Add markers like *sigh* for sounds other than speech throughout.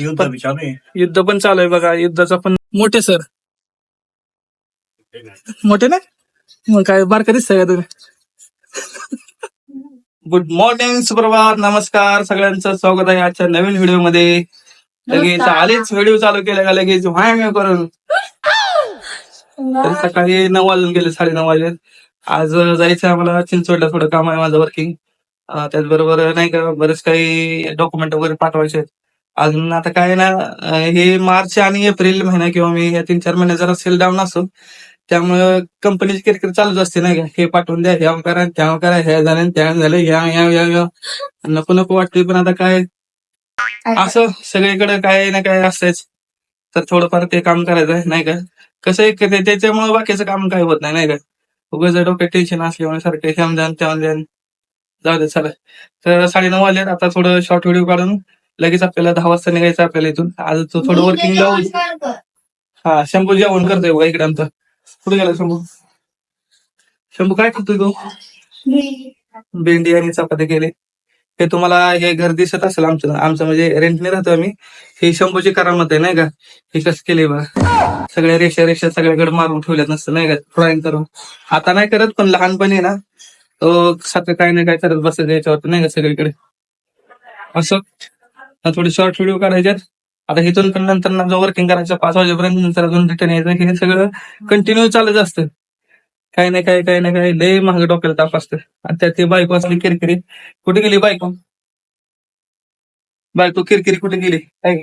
युद्ध बी चालू आहे युद्ध पण चालू आहे बघा युद्धाचा पण मोठे सर. मोठे ना मग काय बारका दिसतंय का तुम्ही? गुड मॉर्निंग सुप्रभात नमस्कार सगळ्यांचं स्वागत आहे आजच्या नवीन व्हिडिओमध्ये लगेच आलेच व्हिडिओ चालू केला का लगेच? व्हाय करून. तर सकाळी नऊ वाजून गेले साडे नऊ वाजले. आज जायचं आम्हाला चिंचवडला थोडं काम आहे माझं वर्किंग त्याचबरोबर नाही का बरेच काही डॉक्युमेंट वगैरे पाठवायचे आहेत. अजून आता काय ना हे मार्च आणि एप्रिल महिना किंवा मे या तीन चार महिने जरा सेल डाऊन असतो त्यामुळे कंपनीची किरकिर चालूच असते नाही का हे पाठवून द्या ह्या करा त्या करा ह्या झालं त्या झालं ह्या या या या. नको नको वाटते पण आता काय असं सगळीकडे काय ना काय असतंच तर थोडंफार ते काम करायचं आहे नाही का? कसं त्याच्यामुळे बाकीचं काम काय होत नाही नाही का? उगाच डोक्यात टेन्शन असल्यामुळे सारखं ह्याम द्यान जाऊ दे चला. तर साडेनऊ वाजले आता थोडं शॉर्ट व्हिडिओ काढून लगेच आपल्याला दहा वाजता निघायचं आपल्याला इथून. आज तो थोडं वर्किंग हा शंभू जेवण करतोय बघा इकडे आमचं. कुठे गेला शंभू? शंभू काय करतोय तू? भेंडी. आणि चपाती केले. हे तुम्हाला हे घर दिसत असेल आमचं. आमचं म्हणजे रेंटने राहतो आम्ही. हे शंभूची करामत आहे नाही का? हे कसं केले बघा. सगळ्या रेषा रेषा सगळ्याकडे मारून ठेवल्यात नसतं नाही का? ड्रॉइंग करून. आता नाही करत पण लहानपणी ना तो सारखं काय नाही काय करत बसत याच्यावर नाही का? सगळीकडे. असं. हा थोडे शॉर्ट व्हिडिओ करायच्यात आता इथून पण नंतर ना जो वर्किंग करायचं पाच वाजेपर्यंत नंतर अजून रिटर्न यायचं. हे सगळं कंटिन्यू चालत असतं. काही नाही काय काही नाही काय लय महाग डोक्याला ताप असतं. आणि त्यात ती बायको असली किरकिरी कुठे गेली बायको? बायको किरकिरी कुठे गेली? काय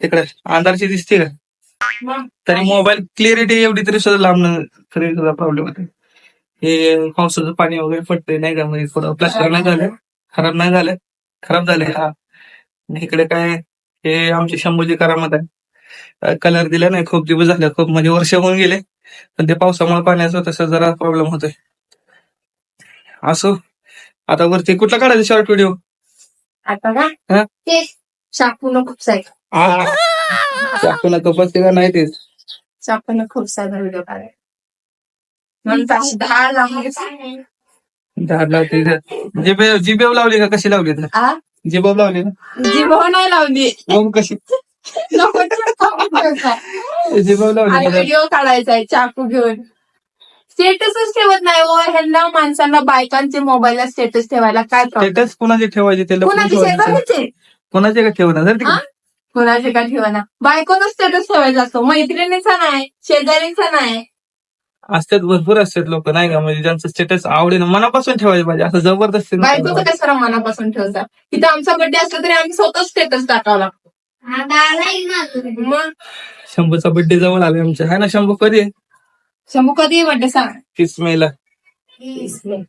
तिकडे. अंधारची दिसते का? तरी मोबाईल क्लिअरिटी एवढी तरी सुद्धा लांब तरी सुद्धा प्रॉब्लेम होते. हे पावसाचं पाणी वगैरे पडतंय नाही का? म्हणजे थोडं प्लास्टर नाही झालं. खराब नाही झालं. खराब झाले हा. आणि इकडे काय हे आमची शंभूची करामत आहे. कलर दिला नाही खूप दिवस झाले खूप म्हणजे वर्ष होऊन गेले. पण ते पावसामुळे पाण्याचं तसं जरा प्रॉब्लेम होतोय. असो आता वरती कुठला काढायचा शॉर्ट व्हिडिओ आता हा? खूप चाकू का नाही तेच शापून खूप सारा व्हिडिओ काढाय दहा लावले जिबे जिबेव लावली का? कशी लावली जिबेव लावली ना? जीभ नाही लावली. मग कशी? आणि जिबेव लावली? व्हिडिओ काढायचा आहे चाकू घेऊन. स्टेटसच ठेवत नाही ओ ह्यांना माणसांना बायकांचे मोबाईलला स्टेटस ठेवायला काय प्रॉब्लेम स्टेटस कोणाचे ठेवायचे? ते लपून कोणाचे? ठेवायचे? शेजारचे कोणाचे का ठेवणार? जर हा? कोणाचे का ठेवाना बायकोचा स्टेटस ठेवायचा असतो. मैत्रिणीचा नाही शेजारीचा नाही. असतात भरपूर असतात लोक नाही का? म्हणजे ज्यांचं स्टेटस आवडेल मनापासून ठेवायला पाहिजे. असं जबरदस्ती नाही. कशाला मनापासून ठेवता? तिथं आमचा बर्थडे असला तरी आम्ही स्वतः स्टेटस टाकावा लागतो. मग? शंभूचा बर्थडे जवळ आले आमच्या. आहे ना शंभू कधी आहे? शंभू कधी बर्थडे सांग? तीस मे ला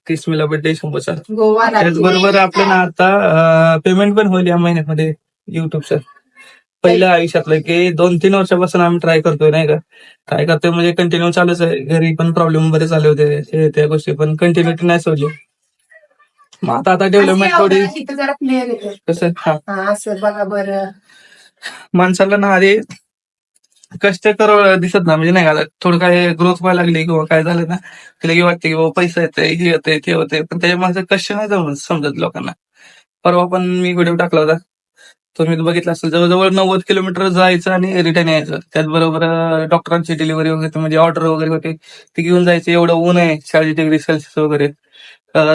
तीस मे ला बर्थडे शंभूचा. गोवा त्याचबरोबर आपलं ना आता पेमेंट पण होईल या महिन्यामध्ये युट्यूबचं पहिलं आयुष्यातलं की दोन तीन वर्षापासून आम्ही ट्राय करतोय नाही का? ट्राय करतोय म्हणजे कंटिन्यू चालूच आहे. घरी पण प्रॉब्लेम बरेच आले होते त्या गोष्टी पण कंटिन्युटी नाही सोडली. मग आता आता डेव्हलपमेंट थोडी कसं? हा. हा असं बघा बरं. माणसाला ना आधी कष्ट कर दिसत ना म्हणजे नाही का थोडं काय ग्रोथ व्हायला लागली किंवा काय झालं ना की लगे वाटते की बाबा पैसा येते हे येते ते होते पण त्याच्या मागचं कष्ट नाही जाऊन समजत लोकांना. परवा पण मी व्हिडिओ टाकला होता. तुम्ही बघितलं बघितला असेल जवळजवळ नव्वद किलोमीटर जायचं आणि रिटर्न यायचं. त्याचबरोबर डॉक्टरांची डिलिव्हरी वगैरे म्हणजे ऑर्डर वगैरे होते ती घेऊन जायचं. एवढं ऊन आहे चाळीस डिग्री सेल्सिअस वगैरे.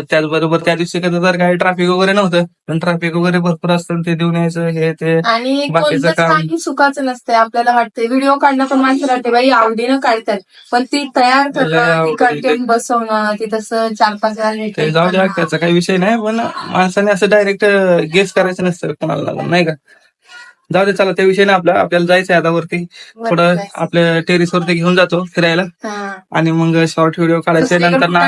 त्याचबरोबर त्या दिवशी कसं तर काही ट्रॅफिक वगैरे नव्हतं. पण ट्रॅफिक वगैरे भरपूर असतं ते देऊन यायचं हे ते आणि बाकीचं कोणतंच काम. काही सुखाचं नसतंय. आपल्याला वाटतंय व्हिडिओ काढणं पण माणसं वाटते बाई आवडीनं काढतात. पण ती तयार करणं ती. कंटेंट बसवणं ती तसं चार पाच ते जाऊ द्या वेळा त्याचा काही विषय नाही पण माणसाने असं डायरेक्ट गेस करायचं नसतं कोणाला नाही का? जाऊ दे चला त्या विषय नाही आपला. आपल्याला जायचंय आता वरती. थोडं आपल्या टेरिस वरती घेऊन जातो फिरायला. आणि मग शॉर्ट व्हिडिओ काढायचे नंतर ना.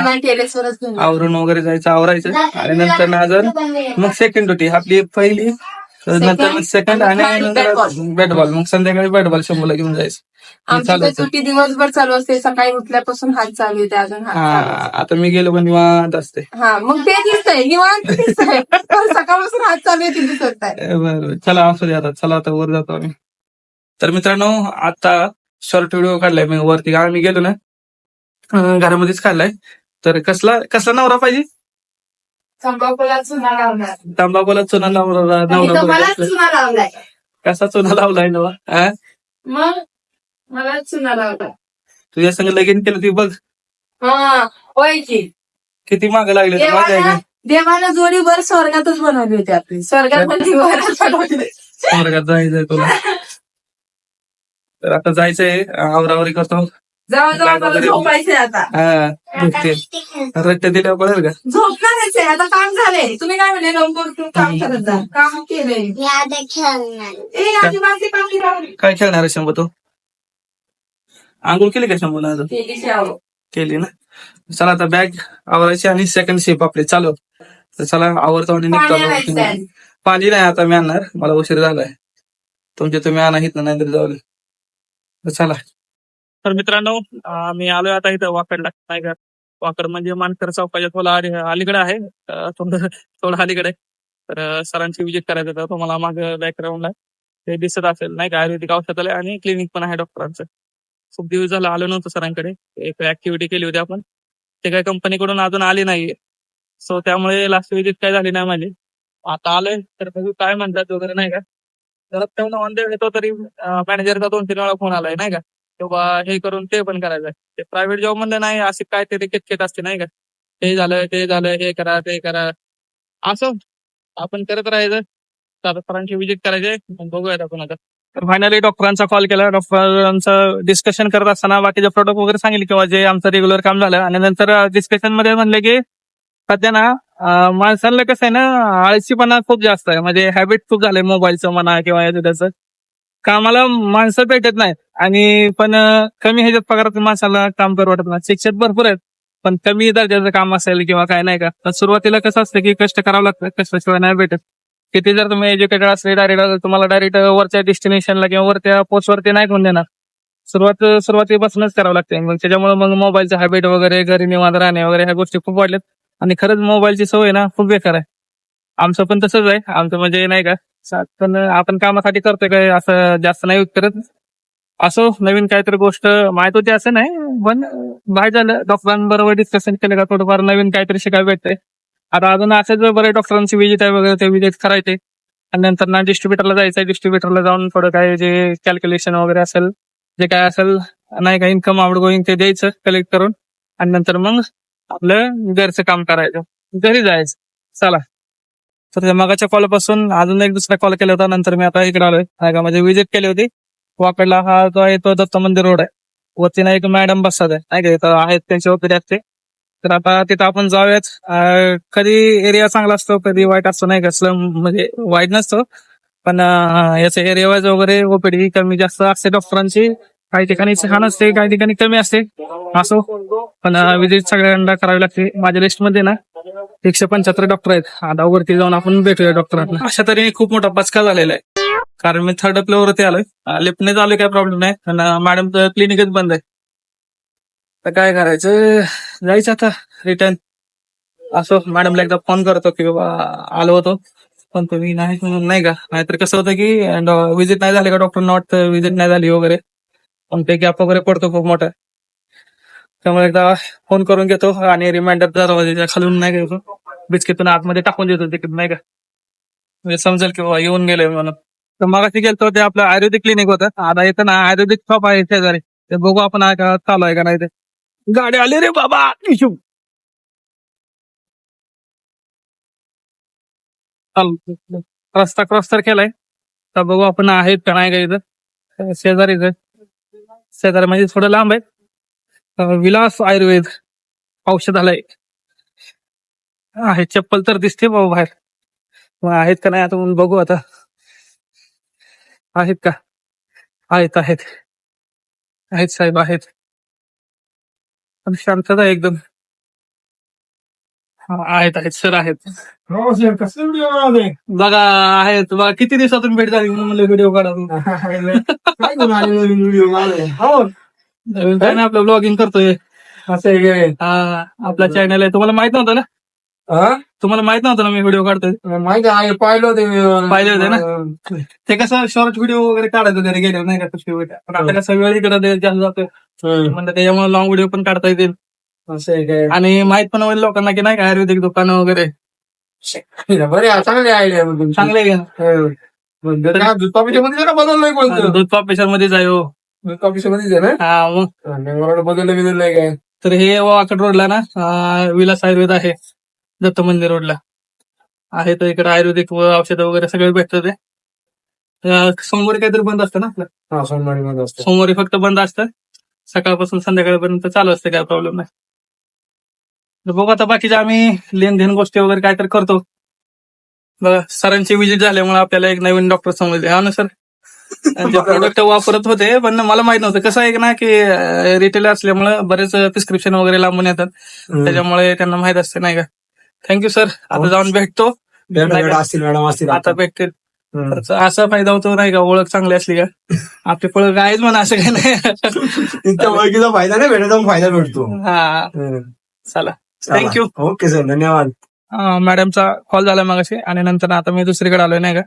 आवरून वगैरे जायचं आवरायचं. आणि नंतर ना अजून मग सेकंड ड्युटी आपली पहिली नंतर सेकंड आणि बॅट बॉल मग संध्याकाळी बॅट बॉल शंभूला घेऊन जायचं. आमची सुट्टी दिवसभर चालू असते. सकाळी उठल्यापासून हात चालू आहे ते अजून. आता मी गेलो पण निवांत असते. हा मग ते दिसतंय निवांत दिसतंय सकाळपासून हात चालू आहे ते दिसत बरं चला असू दे आता. चला आता वर जातो आम्ही. तर मित्रांनो आता शॉर्ट व्हिडिओ काढलाय. मी वरती. आम्ही गेलो ना घरामध्येच काढलाय. तर कसला कसला नवरा पाहिजे? तंबाखूला चुना लावणार. तंबाखूला चुना आणि नवरा. चुना लावलाय. कसा चुना लावलाय ना हा? मग मला चुना होता तुझ्या संग लगीन केलं ती बघ. हा होय की. किती माग लागले देवानं जोडी वर स्वर्गातच बनवली होती आपली. स्वर्गात वरच बनवली. स्वर्गात जायचंय तुला. तर आता जायचंय आवरावरी करतो. जाऊ जाऊ झोपायचंय आता. हा झोपते. रट्टे दिल्यावर कळेल का? झोपणारच आहे आता काम झालंय. तुम्ही काय म्हणले लवकर तू काम करत जा. काम केलंय. याद खेळणार. ए आधी माझे काम केलं काय खेळणार आहे शंभू तू? आंघोळ केली का शंभू ना केली शेव. केली ना? चला आता बॅग आवरायची आणि सेकंड शिप आपली. चालू. तर चला आवरतो आणि पाणी आणायचं निघतो आहे. पाणी नाही आता मी आणणार. मला उशीर झालाय. तुमचे तुम्ही आणा ना नाहीतरी जाऊ दे. तर चला. तर मित्रांनो मी आलोय आता इथं वाकडला का वाकड म्हणजे मानकर चौकाच्या थोडा अलीकडे आहे. थोडं थोडं अलीकडे. तर सरांची विजिट करायचं होतं. तुम्हाला माग बॅकग्राऊंडला ते दिसत असेल नाही का? आयुर्वेदिक औषधालय आणि क्लिनिक पण आहे डॉक्टरांचं खूप दिवस झालं आलो नव्हतं सरांकडे. एक ऍक्टिव्हिटी केली होती आपण. ते काही कंपनीकडून अजून आली नाहीये. सो त्यामुळे लास्ट विजिट काय झाली नाही माझी. आता आलोय. तर बघू काय म्हणतात वगैरे नाही का? जरा तेव्हा ऑन येतो तरी मॅनेजरचा दोन तीन वेळा फोन आलाय नाही का? किंवा हे करून ते पण करायचंय ते प्रायव्हेट जॉब म्हणलं नाही असे काय तरी किटकिट असते नाही का? हे झालं ते झालं हे करा ते करा. असं आपण करत राहायचं. तर आता सरांची विजिट करायचे बघूयात आपण आता. तर फायनली डॉक्टरांचा कॉल केला. डॉक्टरांचं डिस्कशन करत असताना बाकीचे प्रोडक्ट वगैरे सांगितले किंवा जे आमचं रेग्युलर काम झालं. आणि नंतर डिस्कशनमध्ये म्हणले की सध्या ना माणसांना कसं आहे ना आळशीपणा खूप जास्त आहे. म्हणजे हॅबिट खूप झालंय मोबाईलचं म्हणा किंवा याचं त्याचं. कामाला माणसं भेटत नाहीत. आणि पण कमी ह्याच्यात पगारात माणसाला काम करू वाटत नाही. शिक्षक भरपूर आहेत पण कमी दर्जाचं काम असेल किंवा काय नाही का तर सुरुवातीला कसं असतं की कष्ट करावं लागतं कष्टाशिवाय नाही भेटत. किती जर तुम्ही एज्युकेटेड असले डायरेक्ट तुम्हाला डायरेक्ट वरच्या डेस्टिनेशनला किंवा वरच्या पोस्टवरती नाही कोण देणार. सुरुवात सुरुवातीपासूनच करावं लागते मग त्याच्यामुळे मग मोबाईलचं हॅबिट वगैरे घरी निवांत राहणे वगैरे ह्या गोष्टी खूप वाढल्यात. आणि खरंच मोबाईलची सवय ना खूप बेकार आहे. आमचं पण तसंच आहे. आमचं म्हणजे नाही का पण आपण कामासाठी करतोय काय असं जास्त नाही करत. असो नवीन काहीतरी गोष्ट माहीत होती असं नाही पण बाय झालं. डॉक्टरांबरोबर डिस्कशन केलं का थोडंफार नवीन काहीतरी शिकायला भेटतंय. आता अजून असेच बरे डॉक्टरांची विजिट आहे वगैरे ते विजिट करायचे. आणि नंतर ना डिस्ट्रीब्युटरला जायचंय डिस्ट्रीब्युटरला जाऊन थोडं काय जे कॅल्क्युलेशन वगैरे असेल जे काय असेल नाही का इन्कम आउट गोईंग ते द्यायचं कलेक्ट करून. आणि नंतर मग आपलं घरचं काम करायचं. घरी जायचं. चला. तर त्या मगाच्या कॉलपासून अजून एक दुसरा कॉल केला होता नंतर मी आता इकडे आलोय. नाही का म्हणजे विजिट केली होती. वाकडला हा जो आहे तो दत्त मंदिर रोड आहे. वरती ना एक मॅडम बसतात आहे. नाही का इथं आहेत त्यांची वगैरे असते तर आता तिथं आपण जाऊयात. कधी एरिया चांगला असतो कधी वाईट असतो नाही का? स्लम म्हणजे वाईट नसतो. पण याचे एरिया वाईज वगैरे ओपीडी कमी जास्त असते डॉक्टरांची. काही ठिकाणी छान असते काही ठिकाणी कमी असते. असो. पण विजिट सगळ्यांना करावी लागते. माझ्या लिस्टमध्ये ना एकशे पंच्याहत्तर डॉक्टर आहेत. आता वरती जाऊन आपण भेटूया डॉक्टरांना. अशा तऱ्हेने खूप मोठा पचका झालेला आहे. कारण मी थर्ड फ्लोअरवरती आलोय. लिफ्टने आलोय काय प्रॉब्लेम नाही. पण मॅडम क्लिनिकच बंद आहे. तर काय करायचं? जायचं आता. रिटर्न असो मॅडमला एकदा फोन करतो की बाबा आलो होतो. पण तुम्ही नाही म्हणून नाही का? नाहीतर कसं होतं की विजिट नाही झाली का डॉक्टरना वाटतं विजिट नाही झाली वगैरे. पण ते गॅप वगैरे पडतो खूप मोठा. त्यामुळे एकदा फ़ोन करून घेतो आणि रिमाइंडर दरवाजाच्या खालून नाही घेतो बिस्किटून आतमध्ये टाकून देतो तिकीट, नाही का? म्हणजे समजेल की बाबा येऊन गेले म्हणून. तर मग गेलतो ते आपलं आयुर्वेदिक क्लिनिक होतं. आता इथं ना आयुर्वेदिक शॉप आहे शेजारी. ते बघू आपण आहे का चालू आहे का नाही ते. गाडी आली रे बाबा! इशू. रस्ता क्रॉस तर केलाय. तर बघू आपण आहेत का नाही का इथं. शेजारीच शेजारी म्हणजे थोडं लांब आहे. विलास आयुर्वेद औषधालय. आहे चप्पल तर दिसते बाबा बाहेर. मग आहेत का नाही आता म्हणून बघू आता. आहेत का? आहेत आहेत. आहेत साहेब आहेत. शांतता एकदम. हा, आहेत आहेत. सर आहेत. बघा आहेत. बघा किती दिवसातून भेट झाली म्हणून म्हणलं व्हिडिओ काढा *laughs* नवीन काय नाही आपलं ब्लॉगिंग करतोय. हा आपला चॅनल आहे. तुम्हाला माहीत नव्हतं ना? तुम्हाला माहीत नव्हतं ना मी व्हिडिओ काढतोय? माहिती आहे पाहिलं होते मी पाहिले होते ना? ते कसं शॉर्ट व्हिडिओ वगैरे काढायचं घरी गेल्यावर नाही का तशी पण आता कसं वेळ इकडे दे- जास्त जातोय. हं. म्हणलं त्याच्यामुळे लॉंग व्हिडिओ पण काढता येतील. असं आहे काय? आणि माहीत पण होईल लोकांना की नाही का आयुर्वेदिक दुकानं वगैरे. बरे आहे, चांगली आयडिया चांगले आहे. ना? हो. म्हणजे काय दूध कोणतं? कॉपेशनमध्ये जाय मध्येच आहे ना? हा मग. मला बदललं बिदललंय काय? तर हे वाकड रोडला ना अं, विलास आयुर्वेद आहे दत्त मंदिर रोडला. आहे तर इकडे आयुर्वेदिक व औषधं वगैरे सगळे भेटतं ते. अं, सोमवारी काहीतरी बंद असतं ना आपलं? हा मध्ये असतं. सोमवारी फक्त बंद असतं. सकाळपासून संध्याकाळपर्यंत चालू असते काय प्रॉब्लेम नाही. तर बघू आता बाकीच्या आम्ही लेनदेन गोष्टी वगैरे काय तर करतो. बघा सरांची विजिट झाल्यामुळे आपल्याला एक नवीन डॉक्टर समजले. हा ना सर? त्यांचे प्रोडक्ट वापरत होते पण मला माहीत नव्हतं. कसं आहे ना की रिटेल असल्यामुळे बरेच प्रिस्क्रिप्शन वगैरे लांबून येतात. त्याच्यामुळे त्यांना माहीत असते नाही का? थँक्यू सर आता जाऊन भेटतो? असतील मॅडम असतील आता भेटतील. तर असा फायदा होतो नाही का? ओळख चांगली असली का? *laughs* आपली पळख आहेच म्हणा असं काही नाही. त्या ओळखीचा फायदा नाही भेटत फायदा भेटतो. हा. चला. थँक्यू ओके सर धन्यवाद. मॅडमचा कॉल झाला मगाशी आणि नंतर आता मी दुसरीकडे आलोय नाही का?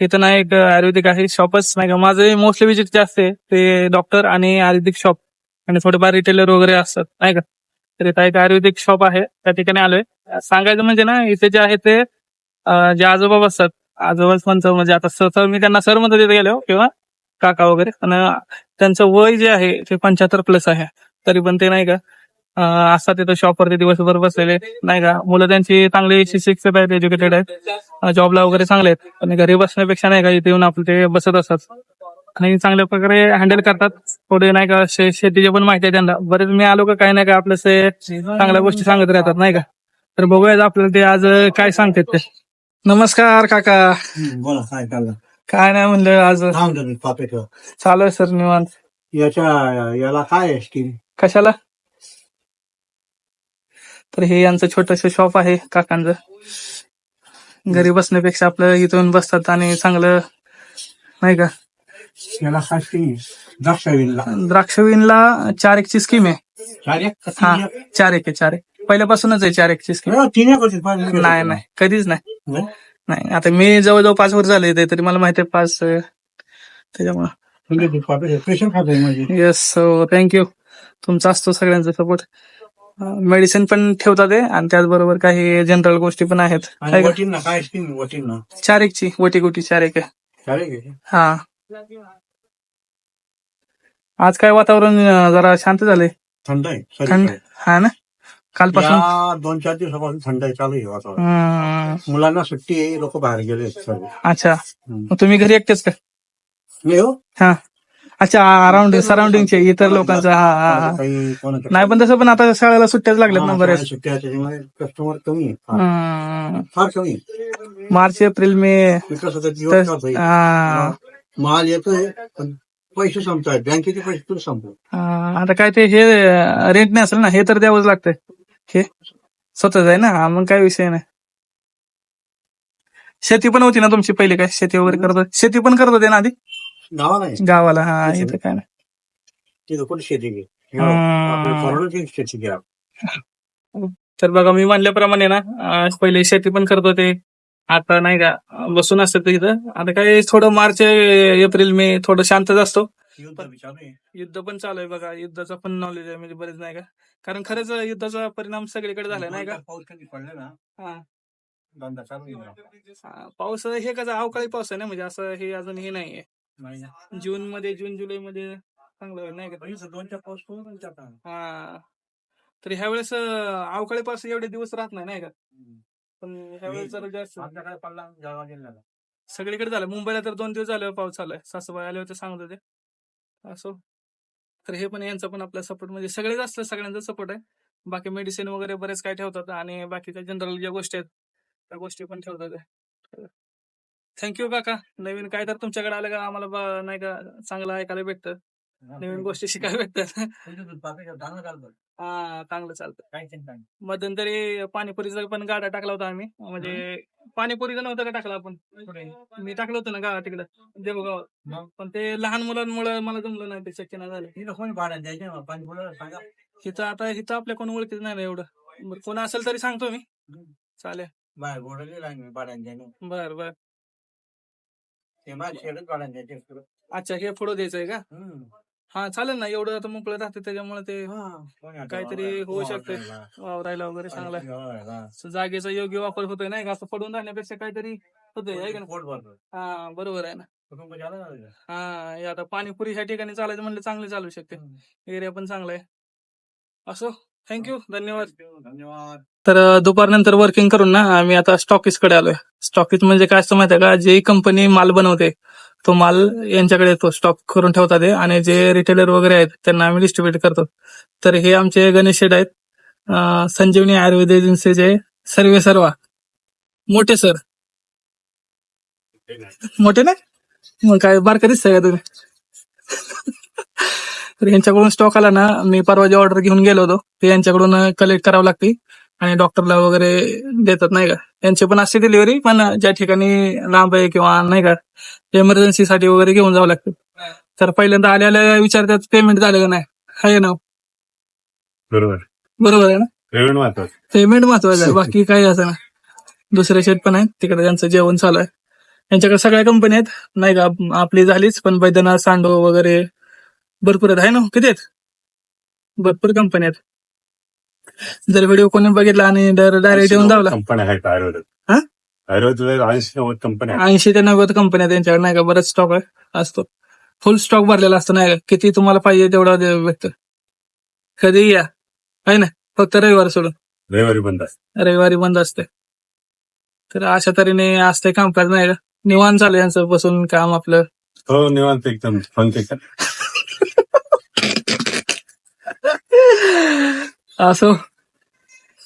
इथं ना एक आयुर्वेदिक आहे शॉपच नाही का? माझे मोस्टली विजिट जे असते ते डॉक्टर आणि आयुर्वेदिक शॉप आणि थोडेफार रिटेलर वगैरे असतात नाही का? तर इथं एक आयुर्वेदिक शॉप आहे त्या ठिकाणी आलोय. सांगायचं म्हणजे ना इथे जे आहे ते जे आजोबा बसतात आजोबा म्हणतो म्हणजे आता सर मी त्यांना सर म्हणतो तिथे गेलो किंवा काका वगैरे. आणि त्यांचं वय जे आहे ते पंच्याहत्तर प्लस आहे. तरी पण ते नाही का असतात तिथं शॉपवरती दिवसभर बसलेले नाही का? मुलं त्यांची चांगली शिक्षित आहेत एज्युकेटेड आहेत. जॉबला वगैरे चांगले आहेत. पण घरी बसण्यापेक्षा नाही का इथे येऊन आपलं ते बसत असतात. आणि चांगल्या प्रकारे हँडल करतात. थोडे नाही का शे- शेतीची पण माहिती आहे त्यांना. बरेच मी आलो का काही नाही का आपलं से चांगल्या गोष्टी सांगत राहतात नाही का? तर बघूया आपल्याला ते आज काय सांगतात ते. नमस्कार काका. बोला काय चाललं? काय नाही म्हणलं आज. थांब तुम्ही पापेट चालू आहे सर निवांत. याच्या याला काय कशाला? तर हे यांचं छोटस शॉप आहे काकांचं. घरी बसण्यापेक्षा आपलं इथून बसतात आणि चांगलं नाही का? काय स्कीम द्राक्षवीनला चार एकची स्कीम आहे. चार एक? हा एक? चार एक आहे चार एक. पहिल्यापासूनच आहे चार एकची स्कीम हो, तीन एक होते पाच एक नाही होते. नाही कधीच नाही. नाही? नाही आता मी जवळजवळ पाच वर्ष झाले इथे, तरी मला माहिती आहे पाच अं, त्याच्यामुळं. म्हणजे ते पेशंट म्हणजे. येस थँक्यू तुमचा असतो सगळ्यांचा सपोर्ट मेडिसिन पण ठेवतात ते आणि त्याचबरोबर काही जनरल गोष्टी पण आहेत. आणि आहे का? वटीन ना काय स्कीम वटीन? ना चार एकची गोटी गोटी चार एक चार एक. हा. आज काय वातावरण अं, जरा शांत झालंय? थंड आहे थंड. हा ना? कालपासून? या दोन चार दिवसापासून थंड आहे चालू आहे वातावरण. हम्म, मुलांना सुट्टी आहे लोक बाहेर गेले सर्व अच्छा. हम्म. मग तुम्ही घरी एकटेच का? नाही हो? हा. अच्छा अराउंड सराउंडिंगचे इतर लोकांचं हा हा हा. काही कोणाचं नाही पण तसं पण आता शाळेला सुट्ट्याच लागल्यात ना सुट्ट्या त्याच्यामुळे कस्टमर कमी आहे फार. हम्म, फार कमी. आहे. March April May. जातोय. हा, माल येतोय पण पैसे संपतायत बँकेचे पैसे तुला संपत हा, आता काय ते हे रेंट नाही असेल ना हे तर द्यावंच लागतंय. हे स्वतःच आहे ना? हा, मग काय विषय नाही. शेती पण होती ना तुमची पहिली काय? शेती वगैरे करत होते? शेती पण करत होते ना आधी? गावाला हा इथं काय नाही. तिथं शेती घे घ्या तर बघा मी म्हणल्याप्रमाणे ना अं, पहिले शेती पण करत होते. आता नाही का अं, बसून असतात इथं आता काय थोडं मार्च एप्रिल मे थोडं शांतच असतो. युद्ध आहे. पण चालू आहे बघा. युद्धाचा पण नॉलेज आहे म्हणजे बरेच नाही का. कारण खरंच युद्धाचा परिणाम सगळीकडे झालाय नाही का? पाऊस कधी पडला ना? हा. धंदा चालू आहे. हा, पाऊस हे कसं अवकाळी पाऊस आहे ना म्हणजे असं हे अजून हे नाहीये. जून मध्ये जून जुलै मध्ये चांगलं नाही का? दोन चार पाऊस पडून. हा. तर ह्या वेळेस अवकाळी पाऊस एवढे दिवस राहत नाही नाही का? पण ह्या वेळेस जरा जास्त. आमच्याकडे पडला जळगाव जिल्ह्याला सगळीकडे झालं. मुंबईला तर दोन दिवस झाले पाऊस आहे. सासूबाई आले होते सांगत होते. असो. तर हे पण यांचा पण आपला सपोर्ट म्हणजे सगळेच असतं सगळ्यांचा सपोर्ट आहे. बाकी मेडिसिन वगैरे बरेच काय ठेवतात आणि बाकीच्या जनरल ज्या गोष्टी आहेत त्या गोष्टी पण ठेवतात. थँक्यू काका. नवीन काय तर तुमच्याकडे आलं का? आम्हाला ब- नाही का चांगलं ऐकायला भेटतं. नवीन गोष्टी शिकायला भेटतात. हा चांगलं चालतं. मध्यंतरी पाणीपुरीचा पण गाडा टाकला होता आम्ही. म्हणजे पाणीपुरीचा नव्हता का टाकला आपण? मी टाकलं होतं ना गावा तिकडं देवगावात. मग? पण ते लहान मुलांमुळे मला जमलं नाही ते शक्य नाही झालं. हिथं आता हिथं आपल्या कोण ओळखीच नाही ना एवढं. बरं, कोण असेल तरी सांगतो मी. चालेल. बर बर. ते माझ्या शेडच. अच्छा हे पुढं द्यायचंय का हम्म. हा चालेल ना एवढं आता मोकळं राहते त्याच्यामुळे ते हा. कोणी आता काहीतरी वावरायला- होऊ शकतंय. वावरायला- वावरायला वगैरे चांगलं आहे. वावरायला. असं जागेचा योग्य वापर होतोय नाही का असं पडून राहण्यापेक्षा काहीतरी होतंय आहे का नाही? पोट भरलं हा बरोबर आहे ना कुटुंब झालं ना तिथं. हा हे आता पाणीपुरी ह्या ठिकाणी चालायचं म्हणलं चांगले चालू शकते एरिया पण चांगला आहे असो थँक्यू धन्यवाद. धन्यवाद. तर दुपारनंतर वर्किंग करून ना आम्ही आता स्टॉकिसकडे आलोय. स्टॉकिस म्हणजे काय असतं माहिती आहे का? जे कंपनी माल बनवते तो माल यांच्याकडे येतो. स्टॉक करून ठेवतात ते. आणि जे रिटेलर वगैरे आहेत त्यांना आम्ही डिस्ट्रीब्युट करतो. तर हे आमचे गणेश शेठ आहेत. संजीवनी आयुर्वेद एजन्सीचे सर्वे सर्वा. मोठे सर. मोठे नाही? मग काय बारका दिसतंय का तुम्ही? तर यांच्याकडून स्टॉक आला ना मी परवा जी ऑर्डर घेऊन गेलो होतो ते यांच्याकडून कलेक्ट करावं लागते. आणि डॉक्टरला वगैरे देतात नाही का? यांची पण असते डिलिव्हरी पण ज्या ठिकाणी लांब आहे किंवा नाही का? emergency साठी वगैरे घेऊन जावं लागतं. तर पहिल्यांदा आल्याला विचारतात पेमेंट झालं का नाही? आहे ना बरोबर. बरोबर आहे ना? पेमेंट महत्वाचं. पेमेंट महत्वाचं आहे. बाकी काही असं ना दुसरे शेट पण आहेत तिकडे त्यांचं जेवण चालू आहे. यांच्याकडे सगळ्या कंपन्या आहेत. नाही का? आपली झालीच पण बैद्यनाथ सांडो वगैरे भरपूर आहेत आहे ना? किती आहेत? भरपूर कंपन्या आहेत. जर व्हिडिओ कोणी बघितला आणि डायरेक्ट येऊन धावला. कंपन्या आहेत आयुर्वेदात हा? आयुर्वेद ऐंशी नव्वद कंपन्या आहेत. ऐंशी ते नव्वद कंपन्या त्यांच्याकडे नाही का? बरंच स्टॉक असतो. फुल स्टॉक भरलेला असतो नाही का? किती तुम्हाला पाहिजे तेवढा दे- भेटतं. कधी या. आहे ना? फक्त रविवार सोडून. रविवारी बंद असते. रविवारी बंद असते. तर अशा तऱ्हेने असते कामकाज नाही का? निवांत चालू आहे यांचं बसून काम आपलं. हो निवांत एकदम. फोन ते कर. *laughs* असो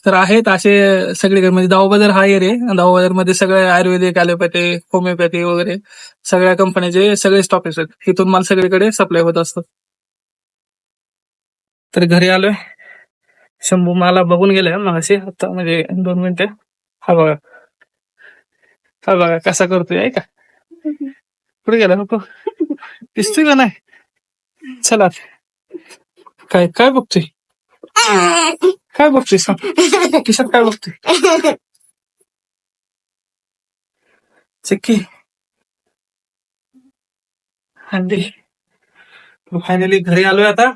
तर आहेत असे सगळीकडे. म्हणजे दावा बाजार हा एरिया दावा बाजारमध्ये सगळे आयुर्वेदिक ॲलोपॅथी होमिओपॅथी वगैरे सगळ्या कंपन्याचे सगळे स्टॉक आहेत इथून माल सगळीकडे सप्लाय होत असतो. तर घरी आलोय. शंभू मला बघून गेलाय मगाशी. आता म्हणजे दोन मिनिटं. हा बघा. हा बघा कसा करतोय आहे का कुठे गेला नको? दिसतोय का नाही? चला. काय काय बघतोय काय बघतोय सांग किशात काय बघतोय चिक्की हंडी फायनली घरी आलोय आता